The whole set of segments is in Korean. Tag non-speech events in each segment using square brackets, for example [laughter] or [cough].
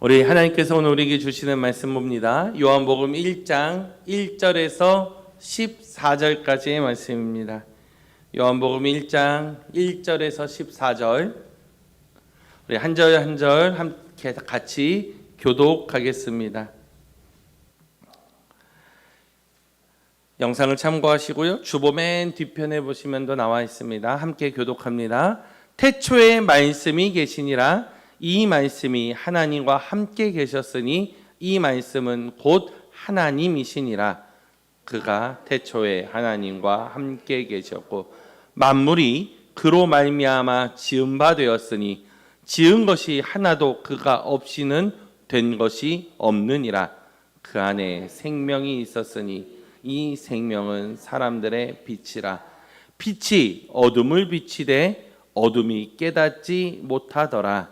우리 하나님께서 오늘 우리에게 주시는 말씀 봅니다. 요한복음 1장 1절에서 14절까지의 말씀입니다. 요한복음 1장 1절에서 14절 우리 한 절 한 절 함께 같이 교독하겠습니다. 영상을 참고하시고요. 주보 맨 뒤편에 보시면 더 나와 있습니다. 함께 교독합니다. 태초에 말씀이 계시니라 이 말씀이 하나님과 함께 계셨으니 이 말씀은 곧 하나님이시니라. 그가 태초에 하나님과 함께 계셨고 만물이 그로 말미암아 지은 바 되었으니 지은 것이 하나도 그가 없이는 된 것이 없느니라. 그 안에 생명이 있었으니 이 생명은 사람들의 빛이라. 빛이 어둠을 비치되 어둠이 깨닫지 못하더라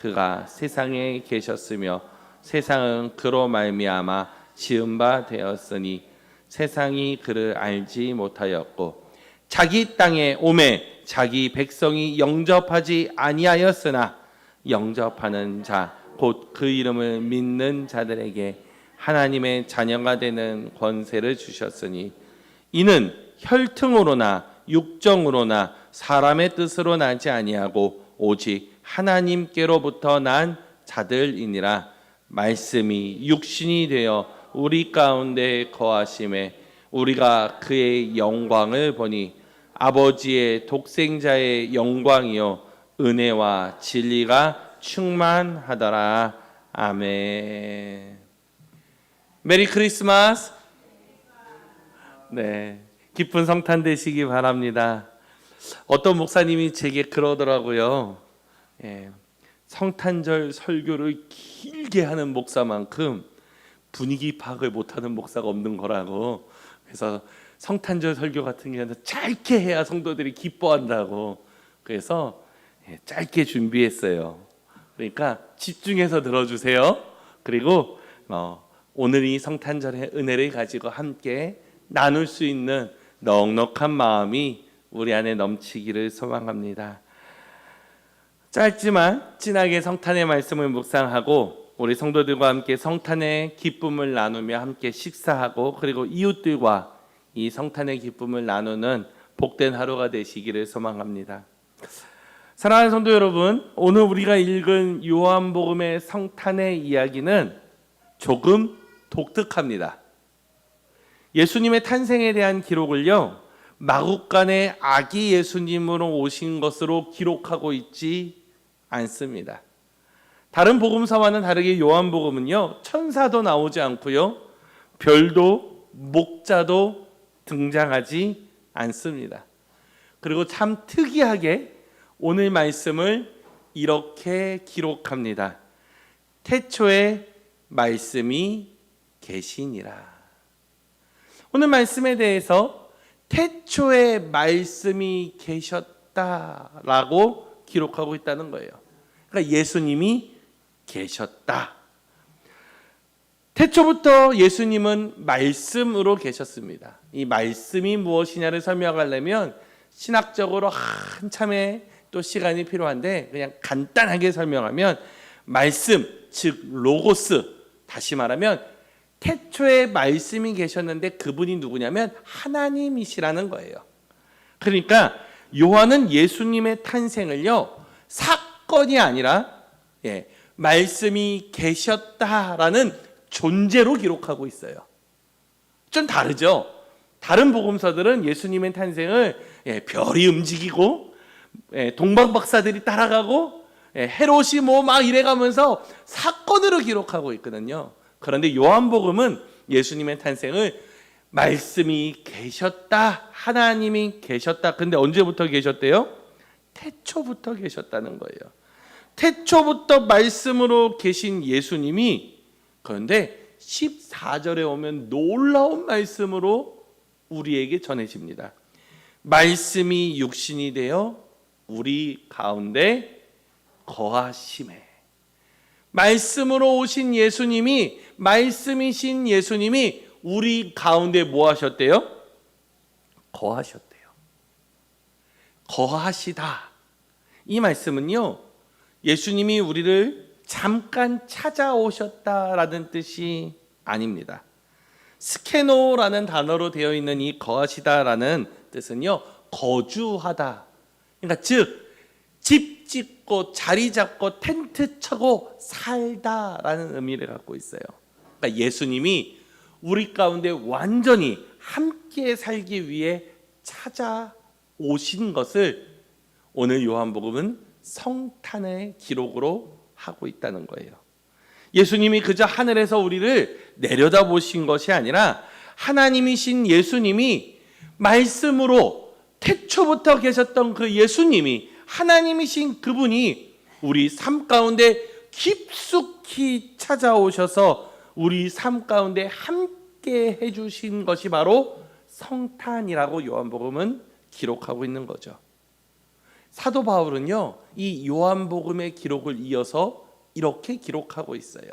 그가 세상에 계셨으며 세상은 그로 말미암아 지은 바 되었으니 세상이 그를 알지 못하였고 자기 땅에 오매 자기 백성이 영접하지 아니하였으나 영접하는 자 곧 그 이름을 믿는 자들에게 하나님의 자녀가 되는 권세를 주셨으니 이는 혈통으로나 육정으로나 사람의 뜻으로 나지 아니하고 오직 하나님께로부터 난 자들이니라. 말씀이 육신이 되어 우리 가운데 거하심에 우리가 그의 영광을 보니 아버지의 독생자의 영광이요 은혜와 진리가 충만하더라. 아멘. 메리 크리스마스. 네 기쁜 성탄 되시기 바랍니다. 어떤 목사님이 제게 그러더라고요 예, 성탄절 설교를 길게 하는 목사만큼 분위기 파악을 못하는 목사가 없는 거라고. 그래서 성탄절 설교 같은 경우는 짧게 해야 성도들이 기뻐한다고. 그래서 예, 짧게 준비했어요. 그러니까 집중해서 들어주세요. 그리고 어, 오늘 이 성탄절의 은혜를 가지고 함께 나눌 수 있는 넉넉한 마음이 우리 안에 넘치기를 소망합니다. 짧지만 진하게 성탄의 말씀을 묵상하고 우리 성도들과 함께 성탄의 기쁨을 나누며 함께 식사하고 그리고 이웃들과 이 성탄의 기쁨을 나누는 복된 하루가 되시기를 소망합니다. 사랑하는 성도 여러분, 오늘 우리가 읽은 요한복음의 성탄의 이야기는 조금 독특합니다. 예수님의 탄생에 대한 기록을요, 마국간의 아기 예수님으로 오신 것으로 기록하고 있지 않습니다. 다른 복음서와는 다르게 요한복음은요 천사도 나오지 않고요 별도 목자도 등장하지 않습니다. 그리고 참 특이하게 오늘 말씀을 이렇게 기록합니다. 태초에 말씀이 계시니라. 오늘 말씀에 대해서 태초에 말씀이 계셨다라고 기록하고 있다는 거예요. 그러니까 예수님이 계셨다. 태초부터 예수님은 말씀으로 계셨습니다. 이 말씀이 무엇이냐를 설명하려면 신학적으로 한참의 또 시간이 필요한데 그냥 간단하게 설명하면 말씀 즉 로고스 다시 말하면 태초에 말씀이 계셨는데 그분이 누구냐면 하나님이시라는 거예요. 그러니까 요한은 예수님의 탄생을요 사건이 아니라 예, 말씀이 계셨다라는 존재로 기록하고 있어요. 좀 다르죠. 다른 복음서들은 예수님의 탄생을 예, 별이 움직이고 예, 동방 박사들이 따라가고 예, 헤롯이 뭐 막 이래가면서 사건으로 기록하고 있거든요. 그런데 요한복음은 예수님의 탄생을 말씀이 계셨다, 하나님이 계셨다. 근데 언제부터 계셨대요? 태초부터 계셨다는 거예요. 태초부터 말씀으로 계신 예수님이 그런데 14절에 오면 놀라운 말씀으로 우리에게 전해집니다. 말씀이 육신이 되어 우리 가운데 거하심에 말씀으로 오신 예수님이 말씀이신 예수님이 우리 가운데 뭐 하셨대요? 거하셨대요. 거하시다. 이 말씀은요. 예수님이 우리를 잠깐 찾아오셨다라는 뜻이 아닙니다. 스케노라는 단어로 되어 있는 이 거하시다라는 뜻은요. 거주하다. 그러니까 즉 집 짓고 자리 잡고 텐트 쳐고 살다라는 의미를 갖고 있어요. 그러니까 예수님이 우리 가운데 완전히 함께 살기 위해 찾아오신 것을 오늘 요한복음은 성탄의 기록으로 하고 있다는 거예요. 예수님이 그저 하늘에서 우리를 내려다 보신 것이 아니라 하나님이신 예수님이 말씀으로 태초부터 계셨던 그 예수님이 하나님이신 그분이 우리 삶 가운데 깊숙이 찾아오셔서 우리 삶 가운데 함께 해주신 것이 바로 성탄이라고 요한복음은 기록하고 있는 거죠. 사도 바울은요, 이 요한복음의 기록을 이어서 이렇게 기록하고 있어요.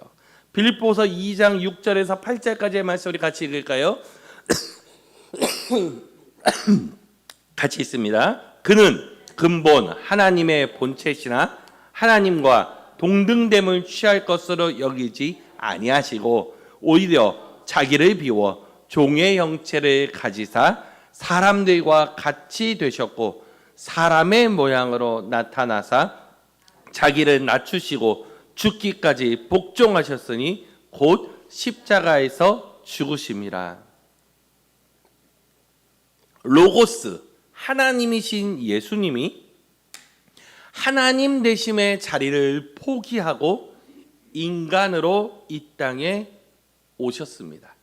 빌립보서 2장 6절에서 8절까지의 말씀 우리 같이 읽을까요? [coughs] 같이 있습니다. 그는 근본 하나님의 본체시나 하나님과 동등됨을 취할 것으로 여기지 아니하시고 오히려 자기를 비워 종의 형체를 가지사 사람들과 같이 되셨고 사람의 모양으로 나타나사 자기를 낮추시고 죽기까지 복종하셨으니 곧 십자가에서 죽으심이라. 로고스 하나님이신 예수님이 하나님 되심의 자리를 포기하고 인간으로 이 땅에 오셨습니다.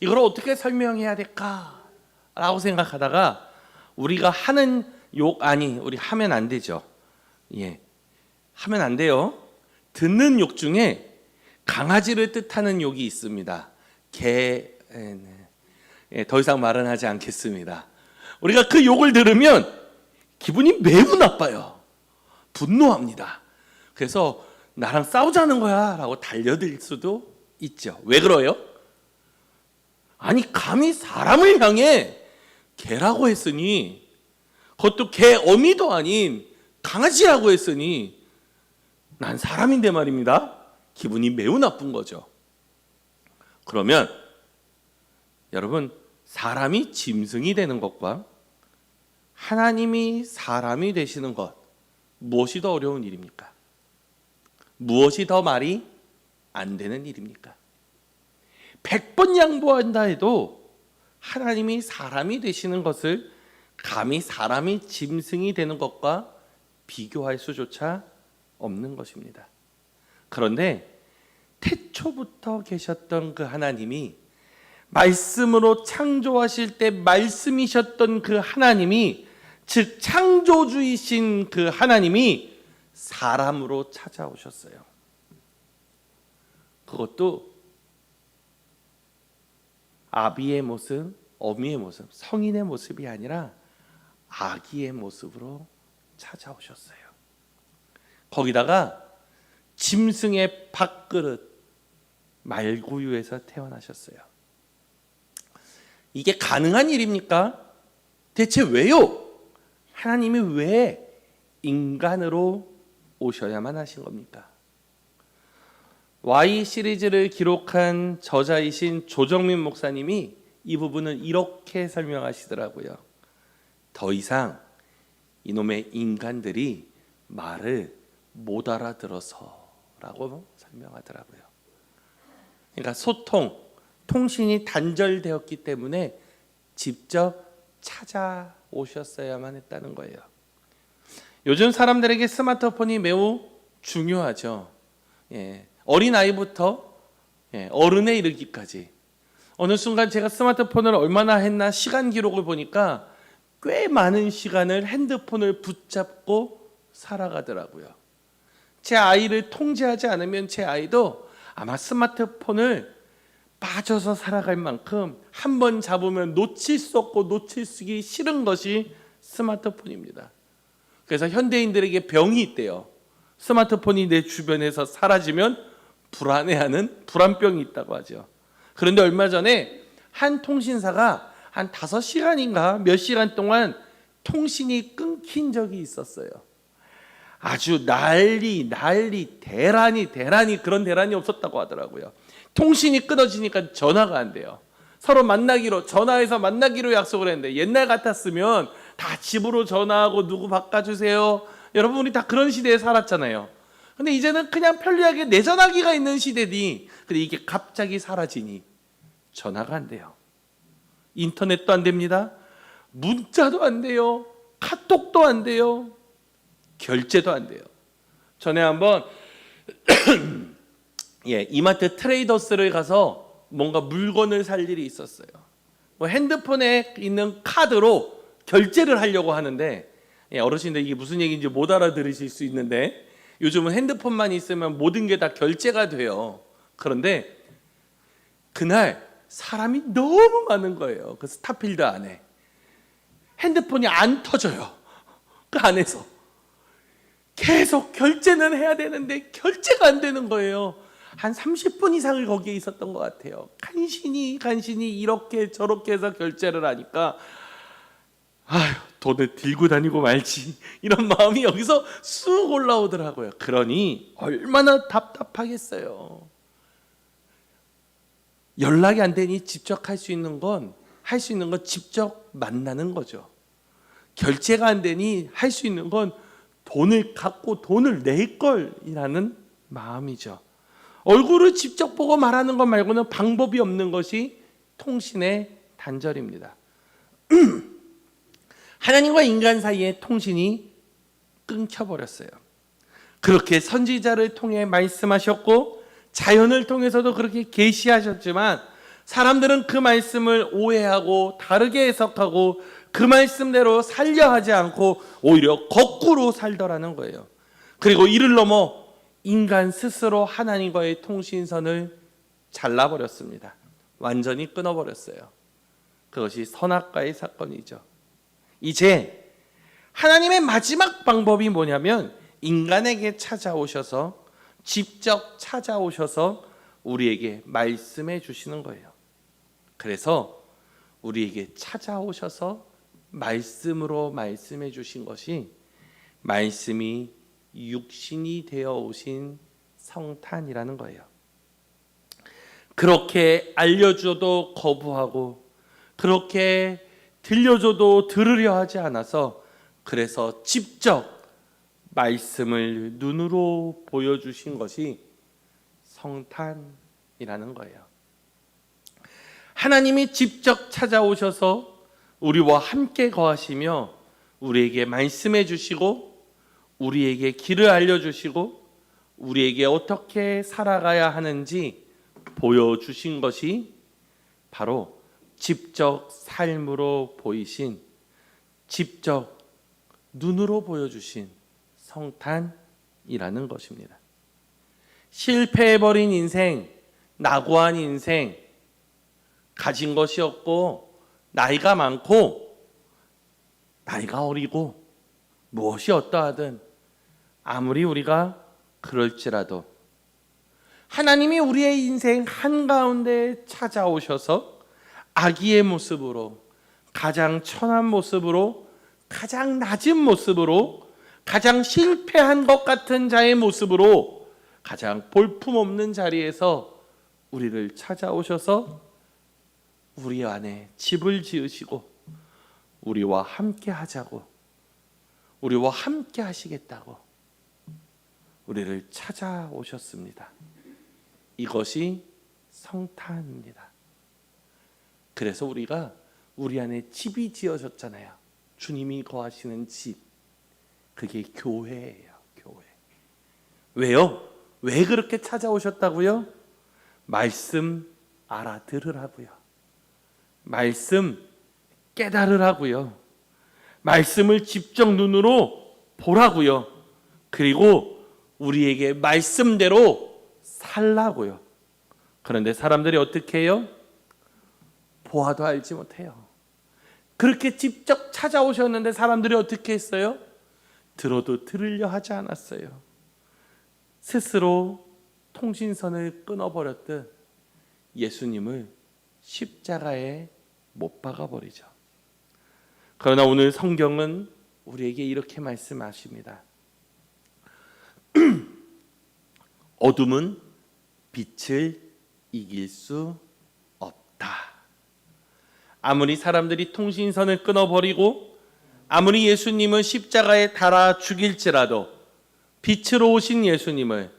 이걸 어떻게 설명해야 될까라고 생각하다가 우리가 하는 욕 아니 우리 하면 안 되죠. 예. 하면 안 돼요. 듣는 욕 중에 강아지를 뜻하는 욕이 있습니다. 개, 예, 네. 예, 더 이상 말은 하지 않겠습니다. 우리가 그 욕을 들으면 기분이 매우 나빠요. 분노합니다. 그래서 나랑 싸우자는 거야 라고 달려들 수도 있죠. 왜 그래요? 아니, 감히 사람을 향해 개라고 했으니, 그것도 개 어미도 아닌 강아지라고 했으니, 난 사람인데 말입니다. 기분이 매우 나쁜 거죠. 그러면 여러분 사람이 짐승이 되는 것과 하나님이 사람이 되시는 것 무엇이 더 어려운 일입니까? 무엇이 더 말이 안 되는 일입니까? 100번 양보한다 해도 하나님이 사람이 되시는 것을 감히 사람이 짐승이 되는 것과 비교할 수조차 없는 것입니다. 그런데 태초부터 계셨던 그 하나님이 말씀으로 창조하실 때 말씀이셨던 그 하나님이 즉 창조주이신 그 하나님이 사람으로 찾아오셨어요. 그것도 아비의 모습, 어미의 모습, 성인의 모습이 아니라 아기의 모습으로 찾아오셨어요. 거기다가 짐승의 밥그릇 말구유에서 태어나셨어요. 이게 가능한 일입니까? 대체 왜요? 하나님이 왜 인간으로 오셔야만 하신 겁니까? Y 시리즈를 기록한 저자이신 조정민 목사님이 이 부분을 이렇게 설명하시더라고요. 더 이상 이놈의 인간들이 말을 못 알아들어서라고 설명하더라고요. 그러니까 소통, 통신이 단절되었기 때문에 직접 찾아오셨어야만 했다는 거예요. 요즘 사람들에게 스마트폰이 매우 중요하죠. 예, 어린 아이부터 예, 어른에 이르기까지 어느 순간 제가 스마트폰을 얼마나 했나 시간 기록을 보니까 꽤 많은 시간을 핸드폰을 붙잡고 살아가더라고요. 제 아이를 통제하지 않으면 제 아이도 아마 스마트폰을 빠져서 살아갈 만큼 한 번 잡으면 놓칠 수 없고 놓칠 수기 싫은 것이 스마트폰입니다. 그래서 현대인들에게 병이 있대요. 스마트폰이 내 주변에서 사라지면 불안해하는 불안병이 있다고 하죠. 그런데 얼마 전에 한 통신사가 한 다섯 시간인가 몇 시간 동안 통신이 끊긴 적이 있었어요. 아주 난리, 난리, 대란이, 대란이 그런 대란이 없었다고 하더라고요. 통신이 끊어지니까 전화가 안 돼요. 서로 만나기로 전화해서 만나기로 약속을 했는데 옛날 같았으면 다 집으로 전화하고 누구 바꿔주세요. 여러분 우리 다 그런 시대에 살았잖아요. 근데 이제는 그냥 편리하게 내 전화기가 있는 시대니 근데 이게 갑자기 사라지니 전화가 안 돼요. 인터넷도 안 됩니다. 문자도 안 돼요. 카톡도 안 돼요. 결제도 안 돼요. 전에 한번 [clears throat] 예, 이마트 트레이더스를 가서 뭔가 물건을 살 일이 있었어요. 뭐 핸드폰에 있는 카드로 결제를 하려고 하는데 예, 어르신들 이게 무슨 얘기인지 못 알아들으실 수 있는데 요즘은 핸드폰만 있으면 모든 게 다 결제가 돼요. 그런데 그날 사람이 너무 많은 거예요. 그 스타필드 안에 핸드폰이 안 터져요. 그 안에서 계속 결제는 해야 되는데 결제가 안 되는 거예요. 한 30분 이상을 거기에 있었던 것 같아요. 간신히 간신히 이렇게 저렇게 해서 결제를 하니까 아휴 돈을 들고 다니고 말지 이런 마음이 여기서 쑥 올라오더라고요. 그러니 얼마나 답답하겠어요. 연락이 안 되니 직접 할 수 있는 건 할 수 있는 건 직접 만나는 거죠. 결제가 안 되니 할 수 있는 건 돈을 갖고 돈을 낼 걸이라는 마음이죠. 얼굴을 직접 보고 말하는 것 말고는 방법이 없는 것이 통신의 단절입니다. [clears throat] 하나님과 인간 사이의 통신이 끊겨버렸어요. 그렇게 선지자를 통해 말씀하셨고 자연을 통해서도 그렇게 계시하셨지만 사람들은 그 말씀을 오해하고 다르게 해석하고 그 말씀대로 살려 하지 않고 오히려 거꾸로 살더라는 거예요. 그리고 이를 넘어 인간 스스로 하나님과의 통신선을 잘라버렸습니다. 완전히 끊어버렸어요. 그것이 선악과의 사건이죠. 이제 하나님의 마지막 방법이 뭐냐면 인간에게 찾아오셔서 직접 찾아오셔서 우리에게 말씀해 주시는 거예요. 그래서 우리에게 찾아오셔서 말씀으로 말씀해 주신 것이 말씀이 육신이 되어 오신 성탄이라는 거예요. 그렇게 알려줘도 거부하고 그렇게 들려줘도 들으려 하지 않아서 그래서 직접 말씀을 눈으로 보여주신 것이 성탄이라는 거예요. 하나님이 직접 찾아오셔서 우리와 함께 거하시며 우리에게 말씀해 주시고 우리에게 길을 알려 주시고 우리에게 어떻게 살아가야 하는지 보여주신 것이 바로 직접 삶으로 보이신 직접 눈으로 보여주신 성탄이라는 것입니다. 실패해버린 인생, 낙오한 인생, 가진 것이 없고 나이가 많고 나이가 어리고 무엇이 어떠하든 아무리 우리가 그럴지라도 하나님이 우리의 인생 한가운데 찾아오셔서 아기의 모습으로 가장 천한 모습으로 가장 낮은 모습으로 가장 실패한 것 같은 자의 모습으로 가장 볼품없는 자리에서 우리를 찾아오셔서 우리 안에 집을 지으시고 우리와 함께 하자고 우리와 함께 하시겠다고 우리를 찾아오셨습니다. 이것이 성탄입니다. 그래서 우리가 우리 안에 집이 지어졌잖아요. 주님이 거하시는 집. 그게 교회예요. 교회. 왜요? 왜 그렇게 찾아오셨다고요? 말씀 알아들으라고요. 말씀 깨달으라고요. 말씀을 직접 눈으로 보라고요. 그리고 우리에게 말씀대로 살라고요. 그런데 사람들이 어떻게 해요? 보아도 알지 못해요. 그렇게 직접 찾아오셨는데 사람들이 어떻게 했어요? 들어도 들으려 하지 않았어요. 스스로 통신선을 끊어버렸듯 예수님을 십자가에 못 박아 버리죠. 그러나 오늘 성경은 우리에게 이렇게 말씀하십니다. [clears throat] 어둠은 빛을 이길 수. 아무리 사람들이 통신선을 끊어버리고 아무리 예수님을 십자가에 달아 죽일지라도 빛으로 오신 예수님을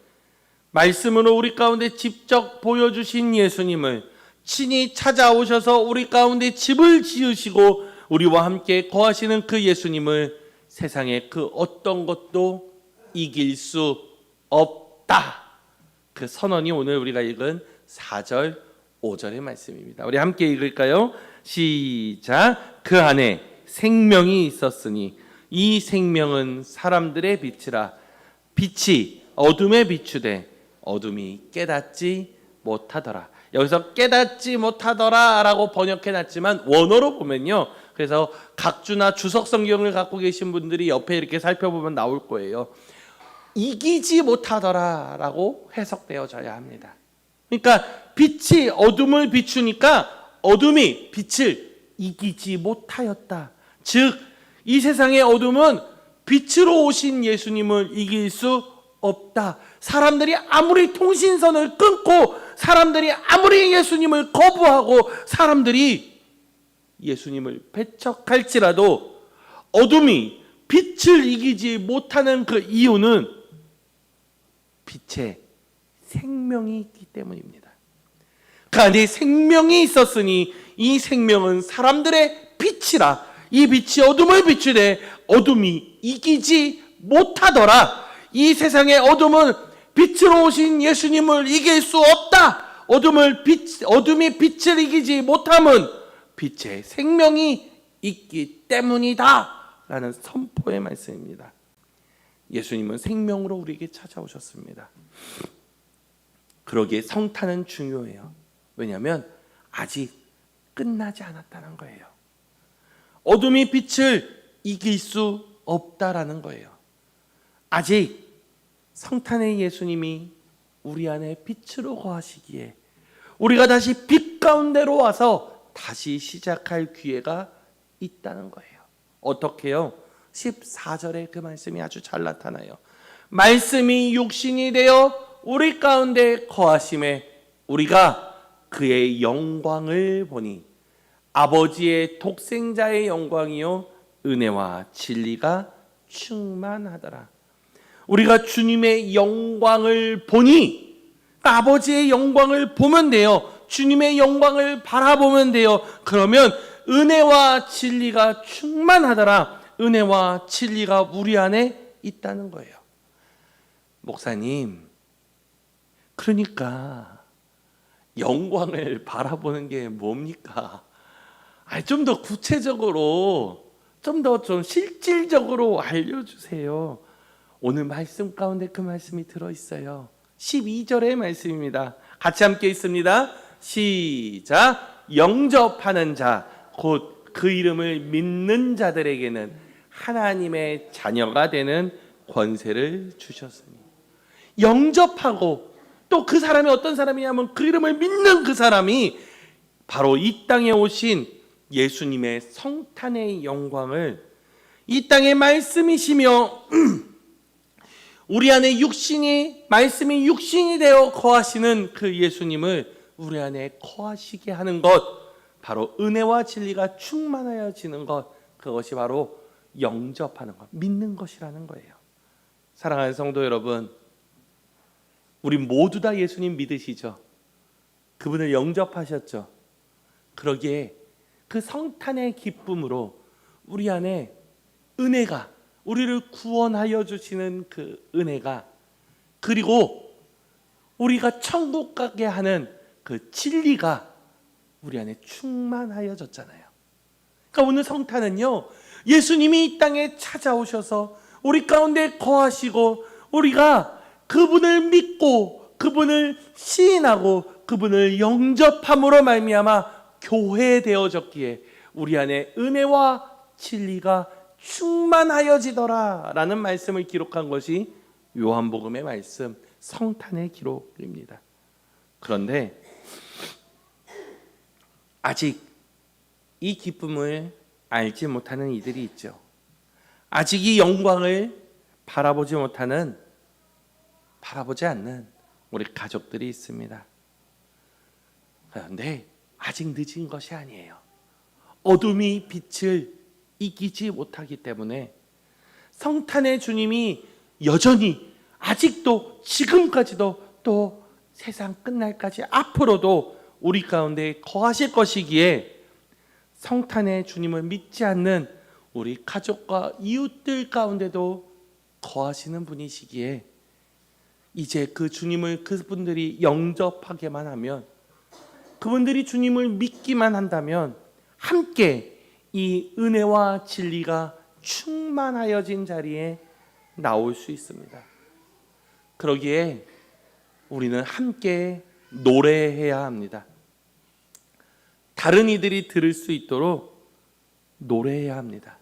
말씀으로 우리 가운데 직접 보여주신 예수님을 친히 찾아오셔서 우리 가운데 집을 지으시고 우리와 함께 거하시는 그 예수님을 세상에 그 어떤 것도 이길 수 없다. 그 선언이 오늘 우리가 읽은 4절, 5절의 말씀입니다. 우리 함께 읽을까요? 시작. 그 안에 생명이 있었으니 이 생명은 사람들의 빛이라 빛이 어둠에 비추되 어둠이 깨닫지 못하더라. 여기서 깨닫지 못하더라라고 번역해 놨지만 원어로 보면요. 그래서 각주나 주석 성경을 갖고 계신 분들이 옆에 이렇게 살펴보면 나올 거예요. 이기지 못하더라라고 해석되어져야 합니다. 그러니까 빛이 어둠을 비추니까 어둠이 빛을 이기지 못하였다. 즉, 이 세상의 어둠은 빛으로 오신 예수님을 이길 수 없다. 사람들이 아무리 통신선을 끊고 사람들이 아무리 예수님을 거부하고 사람들이 예수님을 배척할지라도 어둠이 빛을 이기지 못하는 그 이유는 빛에 생명이 있기 때문입니다. 그 안에 생명이 있었으니 이 생명은 사람들의 빛이라 이 빛이 어둠을 비추되 어둠이 이기지 못하더라. 이 세상의 어둠은 빛으로 오신 예수님을 이길 수 없다. 어둠을 빛 어둠이 빛을 이기지 못함은 빛의 생명이 있기 때문이다라는 선포의 말씀입니다. 예수님은 생명으로 우리에게 찾아오셨습니다. 그러기에 성탄은 중요해요. 왜냐하면 아직 끝나지 않았다는 거예요. 어둠이 빛을 이길 수 없다라는 거예요. 아직 성탄의 예수님이 우리 안에 빛으로 거하시기에 우리가 다시 빛 가운데로 와서 다시 시작할 기회가 있다는 거예요. 어떻게요? 14절에 그 말씀이 아주 잘 나타나요. 말씀이 육신이 되어 우리 가운데 거하심에 우리가 그의 영광을 보니 아버지의 독생자의 영광이요 은혜와 진리가 충만하더라. 우리가 주님의 영광을 보니 아버지의 영광을 보면 돼요. 주님의 영광을 바라보면 돼요. 그러면 은혜와 진리가 충만하더라. 은혜와 진리가 우리 안에 있다는 거예요. 목사님, 그러니까 영광을 바라보는 게 뭡니까? 좀 더 구체적으로, 좀더좀 실질적으로 알려주세요. 오늘 말씀 가운데 그 말씀이 들어있어요. 12절의 말씀입니다. 같이 함께 있습니다. 시작. 영접하는 자, 곧 그 이름을 믿는 자들에게는 하나님의 자녀가 되는 권세를 주셨으니. 영접하고 또 그 사람이 어떤 사람이냐면 그 이름을 믿는 그 사람이 바로 이 땅에 오신 예수님의 성탄의 영광을 이 땅의 말씀이시며 [clears throat] 우리 안에 육신이 말씀이 육신이 되어 거하시는 그 예수님을 우리 안에 거하시게 하는 것 바로 은혜와 진리가 충만하여지는 것 그것이 바로 영접하는 것 믿는 것이라는 거예요. 사랑하는 성도 여러분 우리 모두 다 예수님 믿으시죠? 그분을 영접하셨죠? 그러기에 그 성탄의 기쁨으로 우리 안에 은혜가 우리를 구원하여 주시는 그 은혜가 그리고 우리가 천국 가게 하는 그 진리가 우리 안에 충만하여졌잖아요. 그러니까 오늘 성탄은요. 예수님이 이 땅에 찾아오셔서 우리 가운데 거하시고 우리가 그분을 믿고 그분을 시인하고 그분을 영접함으로 말미암아 교회되어졌기에 우리 안에 은혜와 진리가 충만하여지더라라는 말씀을 기록한 것이 요한복음의 말씀 성탄의 기록입니다. 그런데 아직 이 기쁨을 알지 못하는 이들이 있죠. 아직 이 영광을 바라보지 못하는 바라보지 않는 우리 가족들이 있습니다. 그런데 아직 늦은 것이 아니에요. 어둠이 빛을 이기지 못하기 때문에 성탄의 주님이 여전히 아직도 지금까지도 또 세상 끝날까지 앞으로도 우리 가운데 거하실 것이기에 성탄의 주님을 믿지 않는 우리 가족과 이웃들 가운데도 거하시는 분이시기에 이제 그 주님을 그분들이 영접하게만 하면 그분들이 주님을 믿기만 한다면 함께 이 은혜와 진리가 충만하여진 자리에 나올 수 있습니다. 그러기에 우리는 함께 노래해야 합니다. 다른 이들이 들을 수 있도록 노래해야 합니다.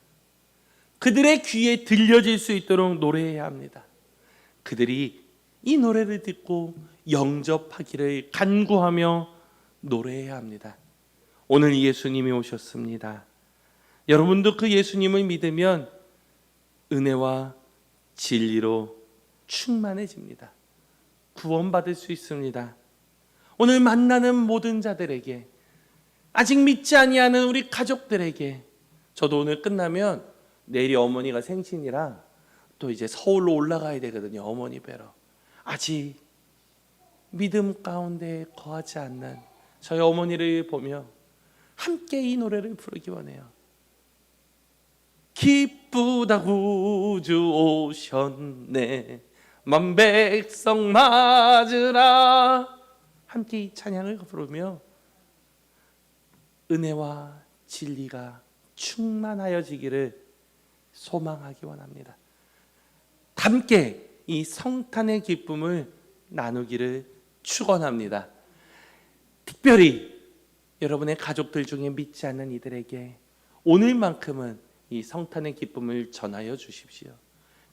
그들의 귀에 들려질 수 있도록 노래해야 합니다. 그들이 이 노래를 듣고 영접하기를 간구하며 노래해야 합니다. 오늘 예수님이 오셨습니다. 여러분도 그 예수님을 믿으면 은혜와 진리로 충만해집니다. 구원받을 수 있습니다. 오늘 만나는 모든 자들에게 아직 믿지 아니하는 우리 가족들에게 저도 오늘 끝나면 내일이 어머니가 생신이라 또 이제 서울로 올라가야 되거든요. 어머니 뵈러. 아직 믿음 가운데 거하지 않는 저희 어머니를 보며 함께 이 노래를 부르기 원해요. 기쁘다 구주 오셨네 만백성 맞으라 함께 이 찬양을 부르며 은혜와 진리가 충만하여지기를 소망하기 원합니다. 함께 이 성탄의 기쁨을 나누기를 축원합니다. 특별히 여러분의 가족들 중에 믿지 않는 이들에게 오늘만큼은 이 성탄의 기쁨을 전하여 주십시오.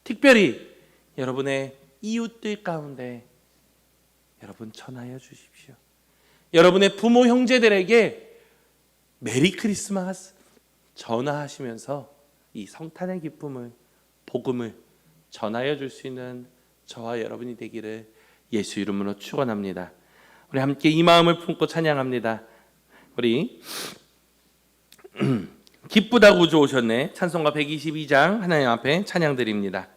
특별히 여러분의 이웃들 가운데 여러분 전하여 주십시오. 여러분의 부모 형제들에게 메리 크리스마스 전화하시면서 이 성탄의 기쁨을 복음을 전하여 줄 수 있는 저와 여러분이 되기를 예수 이름으로 축원합니다. 우리 함께 이 마음을 품고 찬양합니다. 우리 [clears throat] 기쁘다 구주 오셨네 찬송가 122장 하나님 앞에 찬양 드립니다.